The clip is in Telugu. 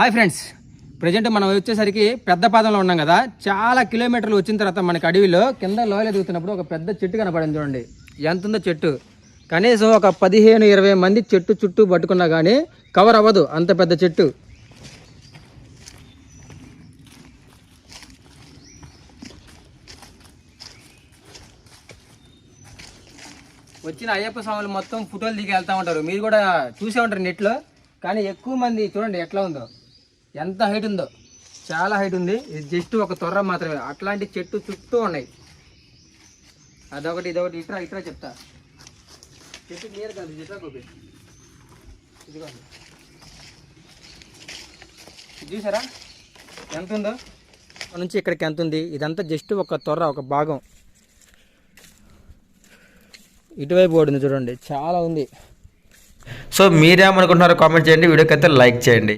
Hi friends. ప్రజెంట్ మనం వచ్చేసరికి పెద్ద పాదంలో ఉన్నాం కదా. చాలా కిలోమీటర్లు వచ్చిన తర్వాత మనకి అడవిలో కింద లోయలు ఎదుగుతున్నప్పుడు ఒక పెద్ద చెట్టు కనపడింది చూడండి. ఎంత ఉందో చెట్టు. కనీసం ఒక పదిహేను ఇరవై మంది చెట్టు చుట్టూ పట్టుకున్నా కానీ కవర్ అవ్వదు అంత పెద్ద చెట్టు. వచ్చిన అయ్యప్ప స్వాములు మొత్తం ఫోటోలు దిగి వెళ్తా ఉంటారు. మీరు కూడా చూసే ఉంటారు నెట్లో. కానీ ఎక్కువ మంది చూడండి ఎట్లా ఉందో. ఎంత హైట్ ఉందో. చాలా హైట్ ఉంది. ఇది జస్ట్ ఒక తొర్ర మాత్రమే. అట్లాంటి చెట్టు చుట్టూ ఉన్నాయి. అదొకటి ఇదొకటి. ఇట్రా ఇట్రా చెప్తా. చెట్టు నీరు కాదు. ఇట్రా గోపి? ఇది కాదు చూసారా? ఎంత ఉందో? నుంచి ఇక్కడికి ఎంత ఉంది? ఇదంతా జస్ట్ ఒక తొర్ర ఒక భాగం. ఇటువైపు ఓడింది చూడండి. చాలా ఉంది. సో మీరేమనుకుంటున్నారో కామెంట్ చేయండి. వీడియోకి అయితే లైక్ చేయండి.